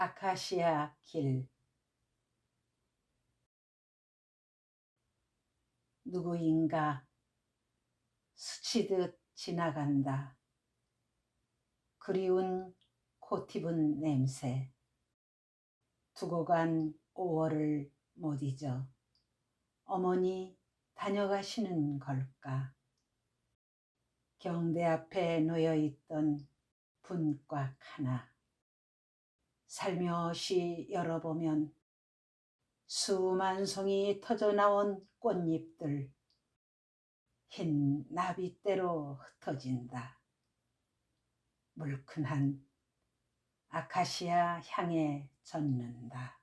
아카시아 길. 누구인가? 스치듯 지나간다. 그리운 코티분 냄새. 두고 간 5월을 못 잊어 어머니 다녀가시는 걸까? 경대 앞에 놓여 있던 분꽉 하나 살며시 열어보면 수만 송이 터져 나온 꽃잎들 흰 나비대로 흩어진다. 물큰한 아카시아 향에 젖는다.